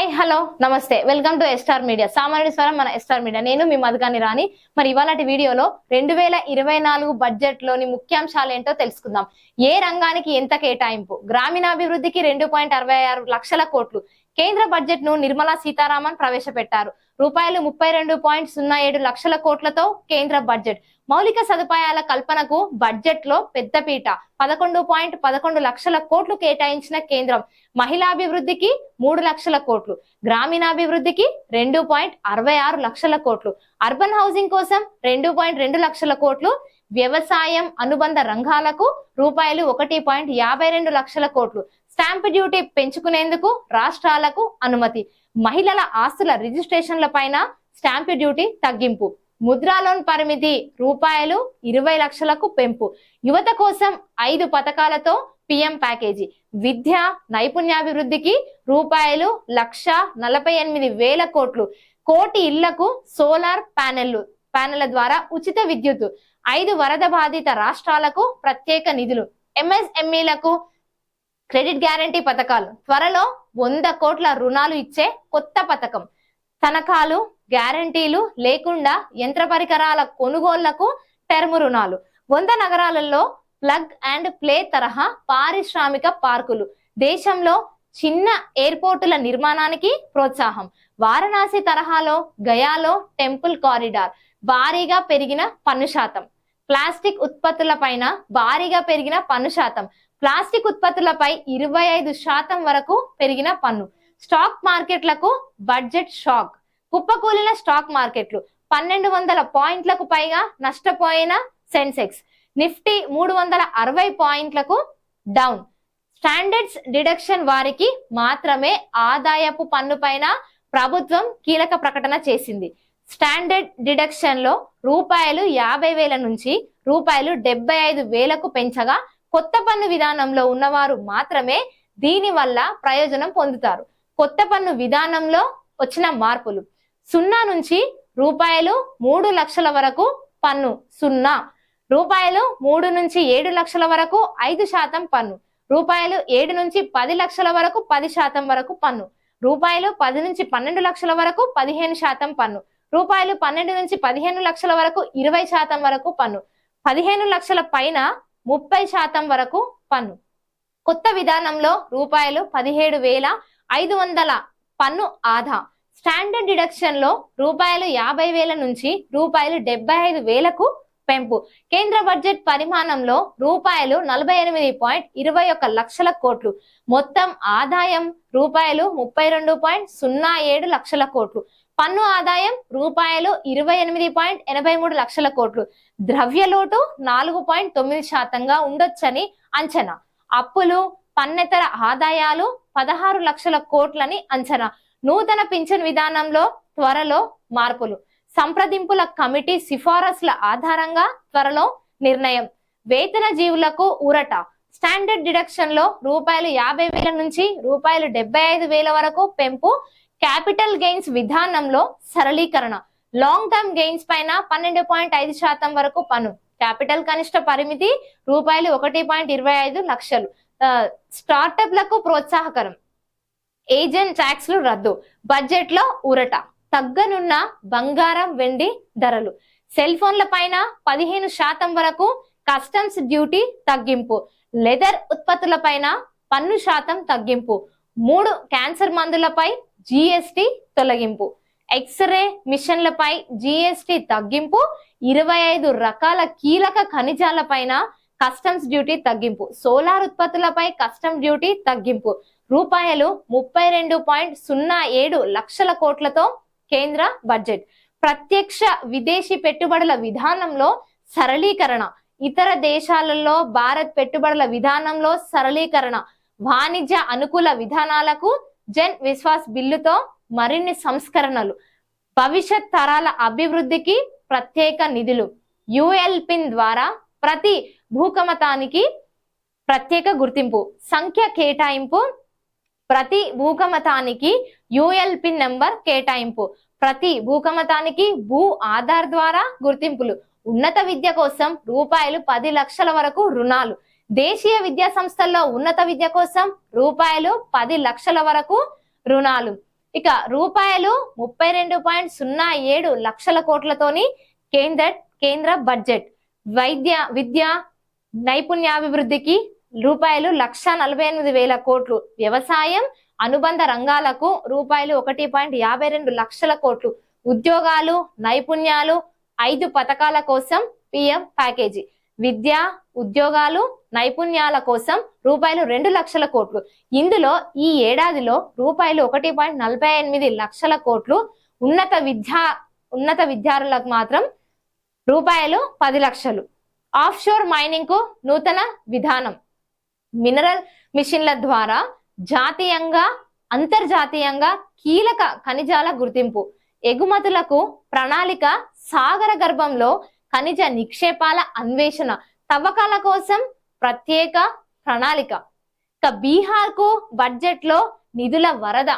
Hi hello నమస్తే. Welcome to ఎస్టార్ media సామాన్యుడి స్వరం మన ఎస్టార్ మీడియా నేను మీ మధుగాని రాణి. మరి ఇవాళ వీడియోలో రెండు వేల ఇరవై నాలుగు బడ్జెట్లోని ముఖ్యాంశాలు ఏంటో తెలుసుకుందాం. ఏ రంగానికి ఎంత కేటాయింపు గ్రామీణాభివృద్ధికి రెండు పాయింట్ అరవై ఆరు లక్షల కోట్లు. కేంద్ర బడ్జెట్ను నిర్మలా సీతారామన్ ప్రవేశపెట్టారు. రూపాయలు ముప్పై రెండు పాయింట్ సున్నా ఏడు లక్షల కోట్లతో కేంద్ర బడ్జెట్. మౌలిక సదుపాయాల కల్పనకు బడ్జెట్లో పెద్దపీట పదకొండు పాయింట్ పదకొండు లక్షల కోట్లు కేటాయించిన కేంద్రం. మహిళాభివృద్ధికి మూడు లక్షల కోట్లు. గ్రామీణాభివృద్ధికి రెండు పాయింట్ అరవై ఆరు లక్షల కోట్లు. అర్బన్ హౌసింగ్ కోసం రెండు పాయింట్ రెండు లక్షల కోట్లు. వ్యవసాయం అనుబంధ రంగాలకు రూపాయలు ఒకటి పాయింట్ యాభై రెండు లక్షల కోట్లు. స్టాంప్ డ్యూటీ పెంచుకునేందుకు రాష్ట్రాలకు అనుమతి. మహిళల ఆస్తుల రిజిస్ట్రేషన్ల పైన స్టాంప్ డ్యూటీ తగ్గింపు. ముద్రా లోన్ పరిమితి రూపాయలు ఇరవై లక్షలకు పెంపు. యువత కోసం ఐదు పథకాలతో పిఎం ప్యాకేజీ. విద్య నైపుణ్యాభివృద్ధికి రూపాయలు లక్ష నలభై ఎనిమిది వేల కోట్లు. కోటి ఇళ్ళకు సోలార్ ప్యానెళ్ళు ప్యానెళ్ళ ద్వారా ఉచిత విద్యుత్ ఐదు వరద బాధిత రాష్ట్రాలకు ప్రత్యేక నిధులు. ఎంఎస్ఎంఈలకు క్రెడిట్ గ్యారంటీ పథకాలు. త్వరలో వంద కోట్ల రుణాలు ఇచ్చే కొత్త పథకం. తనఖాలు గ్యారంటీలు లేకుండా యంత్ర పరికరాల కొనుగోళ్ళకు టర్మ్ రుణాలు. వంద నగరాలలో ప్లగ్ అండ్ ప్లే తరహా పారిశ్రామిక పార్కులు. దేశంలో చిన్న ఎయిర్పోర్టుల నిర్మాణానికి ప్రోత్సాహం. వారణాసి తరహాలో గయాలో టెంపుల్ కారిడార్. భారీగా పెరిగిన పన్ను శాతం. ప్లాస్టిక్ ఉత్పత్తుల పైన భారీగా పెరిగిన పన్ను శాతం. ప్లాస్టిక్ ఉత్పత్తులపై ఇరవై ఐదు శాతం వరకు పెరిగిన పన్ను. స్టాక్ మార్కెట్లకు బడ్జెట్ షాక్. కుప్పకూలిన స్టాక్ మార్కెట్లు. పన్నెండు వందల పాయింట్లకు పైగా నష్టపోయిన సెన్సెక్స్. నిఫ్టీ మూడు వందల అరవై పాయింట్లకు డౌన్. స్టాండర్డ్స్ డిడక్షన్ వారికి మాత్రమే ఆదాయపు పన్ను పైన ప్రభుత్వం కీలక ప్రకటన చేసింది. స్టాండర్డ్ డిడక్షన్లో రూపాయలు యాభై వేల నుంచి రూపాయలు డెబ్బై ఐదు వేలకు పెంచగా కొత్త పన్ను విధానంలో ఉన్నవారు మాత్రమే దీని వల్ల ప్రయోజనం పొందుతారు. కొత్త పన్ను విధానంలో వచ్చిన మార్పులు. సున్నా నుంచి రూపాయలు మూడు లక్షల వరకు పన్ను. సున్నా. రూపాయలు మూడు నుంచి ఏడు లక్షల వరకు ఐదు శాతం పన్ను. రూపాయలు ఏడు నుంచి పది లక్షల వరకు పది శాతం వరకు పన్ను. రూపాయలు పది నుంచి పన్నెండు లక్షల వరకు పదిహేను శాతం పన్ను. రూపాయలు పన్నెండు నుంచి పదిహేను లక్షల వరకు ఇరవై శాతం వరకు పన్ను. పదిహేను లక్షల పైన ముప్పై శాతం వరకు పన్ను. కొత్త విధానంలో రూపాయలు పదిహేడు వేల ఐదు వందల పన్ను ఆదా. స్టాండర్డ్ డిడక్షన్లో రూపాయలు యాభై వేల నుంచి రూపాయలు డెబ్బై ఐదు వేలకు పెంపు. కేంద్ర బడ్జెట్ పరిమాణంలో రూపాయలు నలభై ఎనిమిది పాయింట్ ఇరవై ఒక్క లక్షల కోట్లు. మొత్తం ఆదాయం రూపాయలు ముప్పై రెండు పాయింట్ సున్నా ఏడు లక్షల కోట్లు. పన్ను ఆదాయం రూపాయలు ఇరవై ఎనిమిది పాయింట్ ఎనభై మూడు లక్షల కోట్లు. ద్రవ్యలోటు నాలుగు పాయింట్ తొమ్మిది శాతంగా ఉండొచ్చని అంచనా. అప్పులు పన్నెతర ఆదాయాలు పదహారు లక్షల కోట్లని అంచనా. నూతన పింఛన్ విధానంలో త్వరలో మార్పులు. సంప్రదింపుల కమిటీ సిఫారసుల ఆధారంగా త్వరలో నిర్ణయం. వేతన జీవులకు ఊరట. స్టాండర్డ్ డిడక్షన్లో రూపాయలు యాభై వేల నుంచి రూపాయలు డెబ్బై ఐదు వేల వరకు పెంపు క్యాపిటల్ గెయిన్స్ విధానంలో సరళీకరణ. లాంగ్ టర్మ్ గెయిన్స్ పైన పన్నెండు పాయింట్ ఐదు శాతం వరకు పన్ను. క్యాపిటల్ కనిష్ట పరిమితి రూపాయలు ఒకటి పాయింట్ ఇరవై ఐదు లక్షలు. స్టార్టప్లకు ప్రోత్సాహకరం. ఏజెంట్ ట్యాక్స్లు రద్దు. బడ్జెట్లో ఊరట. తగ్గనున్న బంగారం వెండి ధరలు. సెల్ ఫోన్ల పైన పదిహేను శాతం వరకు కస్టమ్స్ డ్యూటీ తగ్గింపు. లెదర్ ఉత్పత్తుల పైన పన్ను శాతం తగ్గింపు. మూడు క్యాన్సర్ మందులపై జిఎస్టి తొలగింపు. ఎక్స్రే మిషన్లపై జిఎస్టి తగ్గింపు. ఇరవై ఐదు రకాల కీలక ఖనిజాలపైన కస్టమ్స్ డ్యూటీ తగ్గింపు. సోలార్ ఉత్పత్తులపై కస్టమ్ డ్యూటీ తగ్గింపు. రూపాయలు ముప్పై రెండు పాయింట్ సున్నా ఏడు లక్షల కోట్లతో కేంద్ర బడ్జెట్ ప్రత్యక్ష విదేశీ పెట్టుబడుల విధానంలో సరళీకరణ. ఇతర దేశాలలో భారత్ పెట్టుబడుల విధానంలో సరళీకరణ. వాణిజ్య అనుకూల విధానాలకు జన్ విశ్వాస్ బిల్లుతో మరిన్ని సంస్కరణలు. భవిష్యత్ తరాల అభివృద్ధికి ప్రత్యేక నిధులు. యుఎల్పిన్ ద్వారా ప్రతి భూకమతానికి ప్రత్యేక గుర్తింపు. సంఖ్య కేటాయింపు. ప్రతి భూకమతానికి యుఎల్పిన్ నెంబర్ కేటాయింపు. ప్రతి భూకమతానికి భూ ఆధార్ ద్వారా గుర్తింపులు. ఉన్నత విద్య కోసం రూపాయలు పది లక్షల వరకు రుణాలు. దేశీయ విద్యా సంస్థల్లో ఉన్నత విద్య కోసం రూపాయలు పది లక్షల వరకు రుణాలు. ఇక రూపాయలు ముప్పై రెండు పాయింట్ సున్నా ఏడు లక్షల కోట్లతోని కేంద్ర కేంద్ర బడ్జెట్. వైద్య విద్య నైపుణ్యాభివృద్ధికి రూపాయలు లక్ష నలభై ఎనిమిది వేల కోట్లు. వ్యవసాయం అనుబంధ రంగాలకు రూపాయలు ఒకటి పాయింట్ యాభై రెండు లక్షల కోట్లు. ఉద్యోగాలు నైపుణ్యాలు ఐదు పథకాల కోసం పిఎం ప్యాకేజీ. విద్య ఉద్యోగాలు నైపుణ్యాల కోసం రూపాయలు రెండు లక్షల కోట్లు. ఇందులో ఈ ఏడాదిలో రూపాయలు ఒకటి పాయింట్ నలభై ఎనిమిది లక్షల కోట్లు. ఉన్నత విద్యా ఉన్నత విద్యార్థులకు మాత్రం రూపాయలు పది లక్షలు. ఆఫ్ షోర్ మైనింగ్కు నూతన విధానం. మినరల్ మిషన్ల ద్వారా జాతీయంగా అంతర్జాతీయంగా కీలక ఖనిజాల గుర్తింపు. ఎగుమతులకు ప్రణాళిక సాగర గర్భంలో ఖనిజ నిక్షేపాల అన్వేషణ తవ్వకాల కోసం ప్రత్యేక ప్రణాళిక. ఇక బీహార్కు బడ్జెట్లో నిధుల వరద.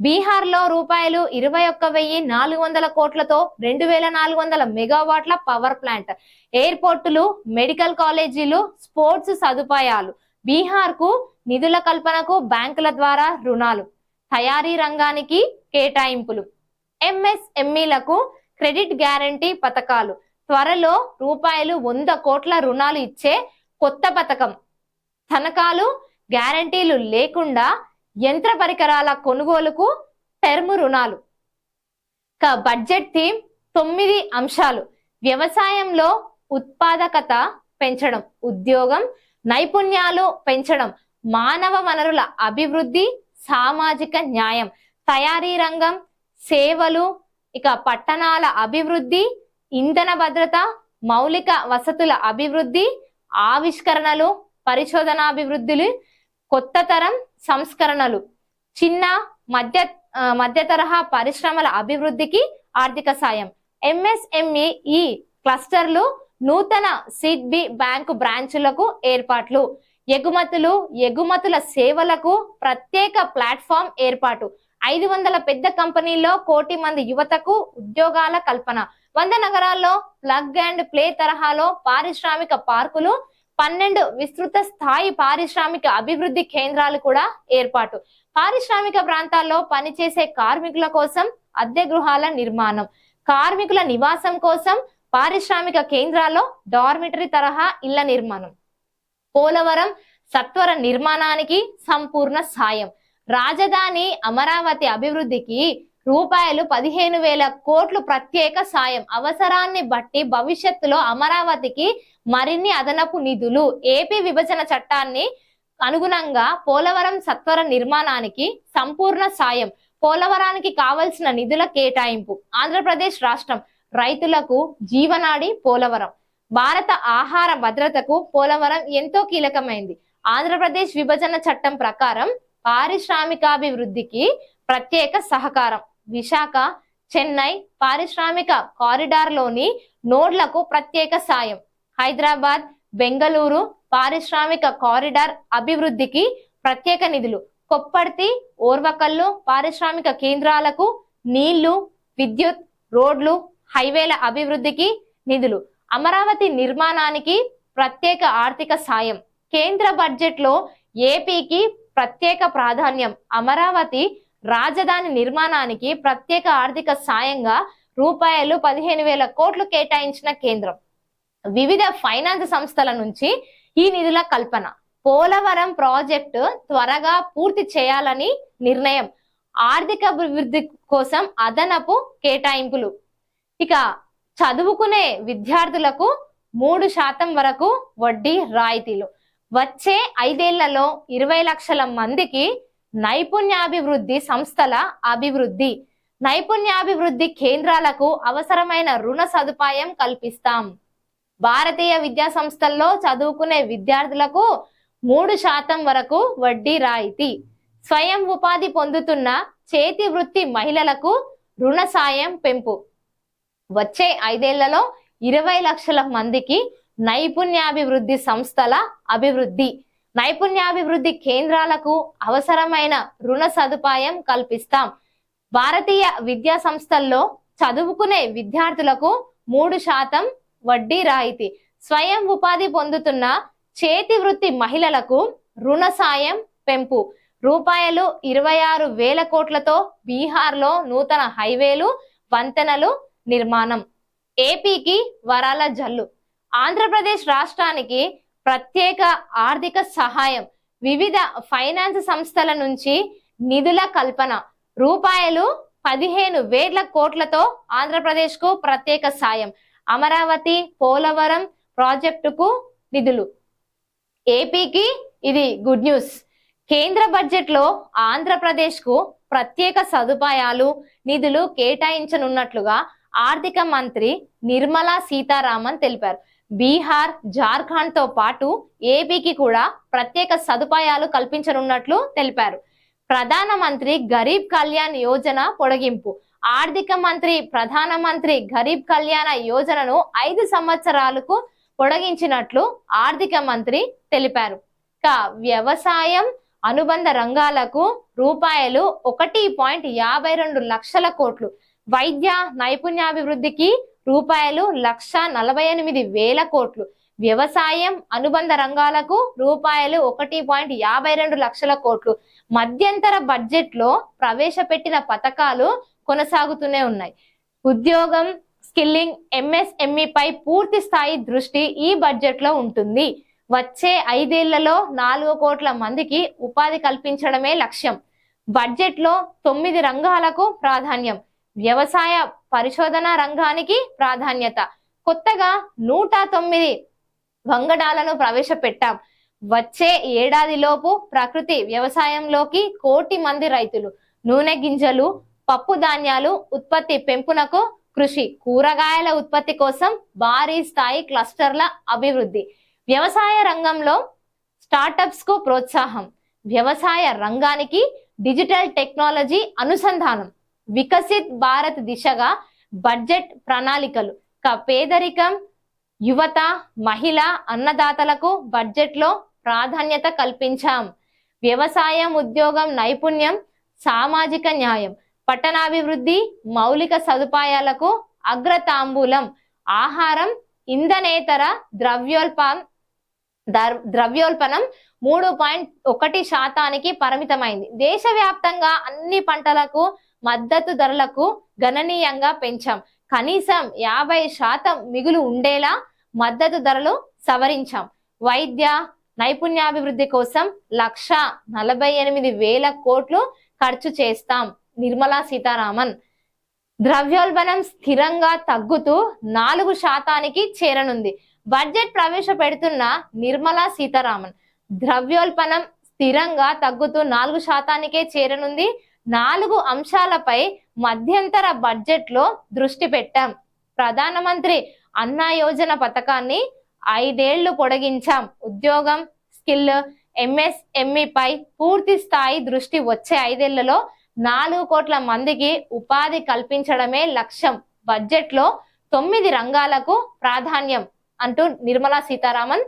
బీహార్లో రూపాయలు ఇరవై ఒక్క వెయ్యి నాలుగు వందల కోట్లతో రెండు వేల నాలుగు వందల మెగావాట్ల పవర్ ప్లాంట్. ఎయిర్పోర్టులు మెడికల్ కాలేజీలు స్పోర్ట్స్ సదుపాయాలు. బీహార్కు నిధుల కల్పనకు బ్యాంకుల ద్వారా రుణాలు. తయారీ రంగానికి కేటాయింపులు. ఎంఎస్ఎంఈలకు క్రెడిట్ గ్యారంటీ పథకాలు. త్వరలో రూపాయలు వంద కోట్ల రుణాలు ఇచ్చే కొత్త పథకం. తనఖాలు గ్యారంటీలు లేకుండా యంత్ర పరికరాల కొనుగోలుకు టర్మ్ రుణాలు. ఇక బడ్జెట్ థీమ్ తొమ్మిది అంశాలు. వ్యవసాయంలో ఉత్పాదకత పెంచడం ఉద్యోగం నైపుణ్యాలు పెంచడం మానవ వనరుల అభివృద్ధి సామాజిక న్యాయం తయారీ రంగం సేవలు ఇక పట్టణాల అభివృద్ధి ఇంధన భద్రత మౌలిక వసతుల అభివృద్ధి ఆవిష్కరణలు పరిశోధనాభివృద్ధులు కొత్త తరం సంస్కరణలు చిన్న మధ్య మధ్య తరహా పరిశ్రమల అభివృద్ధికి ఆర్థిక సాయం. ఎంఎస్ఎంఈ ఈ క్లస్టర్లు నూతన సీడ్ బి బ్యాంకు బ్రాంచులకు ఏర్పాట్లు. ఎగుమతులు ఎగుమతుల సేవలకు ప్రత్యేక ప్లాట్ఫామ్ ఏర్పాటు. ఐదు వందల పెద్ద కంపెనీల్లో కోటి మంది యువతకు ఉద్యోగాల కల్పన. వంద నగరాల్లో ప్లగ్ అండ్ ప్లే తరహాలో పారిశ్రామిక పార్కులు పన్నెండు విస్తృత స్థాయి పారిశ్రామిక అభివృద్ధి కేంద్రాలు కూడా ఏర్పాటు. పారిశ్రామిక ప్రాంతాల్లో పనిచేసే కార్మికుల కోసం అద్దె గృహాల నిర్మాణం కార్మికుల నివాసం కోసం పారిశ్రామిక కేంద్రాల్లో డార్మిటరీ తరహా ఇళ్ళ నిర్మాణం పోలవరం సత్వర నిర్మాణానికి సంపూర్ణ సాయం రాజధాని అమరావతి అభివృద్ధికి రూపాయలు పదిహేను వేల కోట్లు ప్రత్యేక సాయం. అవసరాన్ని బట్టి భవిష్యత్తులో అమరావతికి మరిన్ని అదనపు నిధులు. ఏపీ విభజన చట్టాన్ని అనుగుణంగా పోలవరం సత్వర నిర్మాణానికి సంపూర్ణ సాయం. పోలవరానికి కావలసిన నిధుల కేటాయింపు. ఆంధ్రప్రదేశ్ రాష్ట్రం రైతులకు జీవనాడి పోలవరం. భారత ఆహార భద్రతకు పోలవరం ఎంతో కీలకమైంది. ఆంధ్రప్రదేశ్ విభజన చట్టం ప్రకారం పారిశ్రామికాభివృద్ధికి ప్రత్యేక సహకారం. విశాఖ చెన్నై పారిశ్రామిక కారిడార్లోని నోడ్లకు ప్రత్యేక సాయం. హైదరాబాద్ బెంగళూరు పారిశ్రామిక కారిడార్ అభివృద్ధికి ప్రత్యేక నిధులు. కొప్పర్తి ఓర్వకల్లు పారిశ్రామిక కేంద్రాలకు నీళ్ళు విద్యుత్ రోడ్లు హైవేల అభివృద్ధికి నిధులు. అమరావతి నిర్మాణానికి ప్రత్యేక ఆర్థిక సాయం. కేంద్ర బడ్జెట్లో ఏపీకి ప్రత్యేక ప్రాధాన్యం. అమరావతి రాజధాని నిర్మాణానికి ప్రత్యేక ఆర్థిక సాయంగా రూపాయలు పదిహేను వేల కోట్లు కేటాయించిన కేంద్రం. వివిధ ఫైనాన్స్ సంస్థల నుంచి ఈ నిధుల కల్పన. పోలవరం ప్రాజెక్టు త్వరగా పూర్తి చేయాలని నిర్ణయం. ఆర్థిక అభివృద్ధి కోసం అదనపు కేటాయింపులు. ఇక చదువుకునే విద్యార్థులకు మూడు శాతం వరకు వడ్డీ రాయితీలు. వచ్చే ఐదేళ్ళలో ఇరవై లక్షల మందికి నైపుణ్యాభివృద్ధి సంస్థల అభివృద్ధి. నైపుణ్యాభివృద్ధి కేంద్రాలకు అవసరమైన రుణ సదుపాయం కల్పిస్తాం. భారతీయ విద్యా సంస్థల్లో చదువుకునే విద్యార్థులకు మూడు శాతం వరకు వడ్డీ రాయితీ. స్వయం ఉపాధి పొందుతున్న చేతి వృత్తి మహిళలకు రుణ సాయం పెంపు. వచ్చే ఐదేళ్ళలో ఇరవై లక్షల మందికి నైపుణ్యాభివృద్ధి సంస్థల అభివృద్ధి. నైపుణ్యాభివృద్ధి కేంద్రాలకు అవసరమైన రుణ సదుపాయం కల్పిస్తాం. భారతీయ విద్యా సంస్థల్లో చదువుకునే విద్యార్థులకు మూడు శాతం వడ్డీ రాయితీ. స్వయం ఉపాధి పొందుతున్న చేతి వృత్తి మహిళలకు రుణ సాయం పెంపు. రూపాయలు ఇరవై ఆరు వేల కోట్లతో బీహార్లో నూతన హైవేలు వంతెనలు నిర్మాణం. ఏపీకి వరాల జల్లు. ఆంధ్రప్రదేశ్ రాష్ట్రానికి ప్రత్యేక ఆర్థిక సహాయం. వివిధ ఫైనాన్స్ సంస్థల నుంచి నిధుల కల్పన. రూపాయలు పదిహేను వేల కోట్లతో ఆంధ్రప్రదేశ్కు ప్రత్యేక సాయం. అమరావతి పోలవరం ప్రాజెక్టుకు నిధులు. ఏపీకి ఇది గుడ్ న్యూస్. కేంద్ర బడ్జెట్లో ఆంధ్రప్రదేశ్కు ప్రత్యేక సదుపాయాలు నిధులు కేటాయించనున్నట్లుగా ఆర్థిక మంత్రి నిర్మలా సీతారామన్ తెలిపారు. బీహార్ జార్ఖండ్తో పాటు ఏపీకి కూడా ప్రత్యేక సదుపాయాలు కల్పించనున్నట్లు తెలిపారు. ప్రధానమంత్రి గరీబ్ కళ్యాణ్ యోజన పొడిగింపు. ఆర్థిక మంత్రి ప్రధానమంత్రి గరీబ్ కళ్యాణ యోజనను ఐదు సంవత్సరాలకు పొడిగించినట్లు ఆర్థిక మంత్రి తెలిపారు. ఇక వ్యవసాయం అనుబంధ రంగాలకు రూపాయలు ఒకటి పాయింట్ యాభై రెండు లక్షల కోట్లు. వైద్య నైపుణ్యాభివృద్ధికి రూపాయలు లక్ష నలభై ఎనిమిది వేల కోట్లు. వ్యవసాయం అనుబంధ రంగాలకు రూపాయలు ఒకటి పాయింట్ యాభై రెండు లక్షల కోట్లు. మధ్యంతర బడ్జెట్లో ప్రవేశపెట్టిన పథకాలు కొనసాగుతూనే ఉన్నాయి. ఉద్యోగం స్కిల్లింగ్ ఎంఎస్ఎంఈ పై పూర్తి స్థాయి దృష్టి ఈ బడ్జెట్లో ఉంటుంది. వచ్చే ఐదేళ్ళలో నాలుగు కోట్ల మందికి ఉపాధి కల్పించడమే లక్ష్యం. బడ్జెట్లో తొమ్మిది రంగాలకు ప్రాధాన్యం. వ్యవసాయ పరిశోధన రంగానికి ప్రాధాన్యత. కొత్తగా నూట తొమ్మిది వంగడాలను ప్రవేశపెట్టాం. వచ్చే ఏడాదిలోపు ప్రకృతి వ్యవసాయంలోకి కోటి మంది రైతులు. నూనె గింజలు పప్పు ధాన్యాలు ఉత్పత్తి పెంపునకు కృషి. కూరగాయల ఉత్పత్తి కోసం భారీ స్థాయి క్లస్టర్ల అభివృద్ధి. వ్యవసాయ రంగంలో స్టార్టప్స్కు ప్రోత్సాహం. వ్యవసాయ రంగానికి డిజిటల్ టెక్నాలజీ అనుసంధానం. వికసిత్ భారత్ దిశగా బడ్జెట్ ప్రణాళికలు. క- పేదరికం యువత మహిళ అన్నదాతలకు బడ్జెట్లో ప్రాధాన్యత కల్పించాం. వ్యవసాయం ఉద్యోగం నైపుణ్యం సామాజిక న్యాయం పట్టణాభివృద్ధి మౌలిక సదుపాయాలకు అగ్రతాంబూలం ఆహారం ఇంధనేతర ద్రవ్యోల్పం దర్- మూడు పాయింట్ ఒకటి శాతానికి పరిమితమైంది. దేశవ్యాప్తంగా అన్ని పంటలకు మద్దతు ధరలకు గణనీయంగా పెంచాం. కనీసం యాభై శాతం మిగులు ఉండేలా మద్దతు ధరలు సవరించాం. వైద్య నైపుణ్యాభివృద్ధి కోసం లక్ష నలభై ఎనిమిది వేల కోట్లు ఖర్చు చేస్తాం నిర్మలా సీతారామన్. ద్రవ్యోల్బణం స్థిరంగా తగ్గుతూ నాలుగు శాతానికి చేరనుంది. బడ్జెట్ ప్రవేశపెడుతున్న నిర్మలా సీతారామన్ ద్రవ్యోల్బణం స్థిరంగా తగ్గుతూ నాలుగు శాతానికే చేరనుంది నాలుగు అంశాలపై మధ్యంతర బడ్జెట్లో దృష్టి పెట్టాం. ప్రధానమంత్రి అన్నా యోజన పథకాన్ని ఐదేళ్ళు పొడిగించాం. ఉద్యోగం స్కిల్ ఎంఎస్ఎంఈపై పూర్తి స్థాయి దృష్టి వచ్చే ఐదేళ్ళలో నాలుగు కోట్ల మందికి ఉపాధి కల్పించడమే లక్ష్యం. బడ్జెట్లో తొమ్మిది రంగాలకు ప్రాధాన్యం అంటూ నిర్మలా సీతారామన్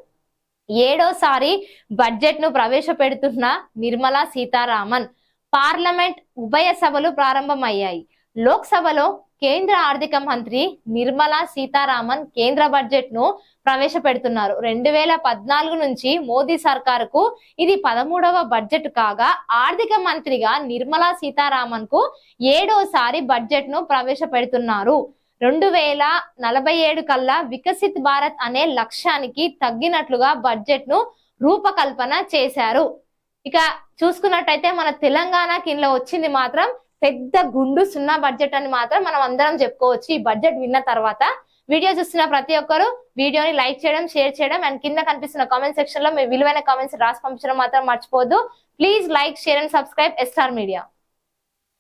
ఏడోసారి బడ్జెట్ను ప్రవేశపెడుతున్న నిర్మలా సీతారామన్. పార్లమెంట్ ఉభయ సభలు ప్రారంభమయ్యాయి. లోక్సభలో కేంద్ర ఆర్థిక మంత్రి నిర్మలా సీతారామన్ కేంద్ర బడ్జెట్ను ప్రవేశపెడుతున్నారు. రెండు వేల పద్నాలుగు నుంచి మోదీ సర్కారుకు ఇది పదమూడవ బడ్జెట్ కాగా ఆర్థిక మంత్రిగా నిర్మలా సీతారామన్కు ఏడోసారి బడ్జెట్ను ప్రవేశపెడుతున్నారు. రెండు వేల నలభై ఏడు కల్లా వికసిత్ భారత్ అనే లక్ష్యానికి తగ్గినట్లుగా బడ్జెట్ను రూపకల్పన చేశారు. ఇక చూసుకున్నట్టయితే మన తెలంగాణ ఇంట్లో వచ్చింది మాత్రం పెద్ద గుండు సున్నా బడ్జెట్ అని మాత్రం మనం అందరం చెప్పుకోవచ్చు. ఈ బడ్జెట్ విన్న తర్వాత వీడియో చూస్తున్న ప్రతి ఒక్కరు వీడియోని లైక్ చేయడం షేర్ చేయడం అండ్ కింద కనిపిస్తున్న కామెంట్ సెక్షన్లో మీ విలువైన కామెంట్స్ రాసి పంపించడం మాత్రం మర్చిపోదు please like share and subscribe SR media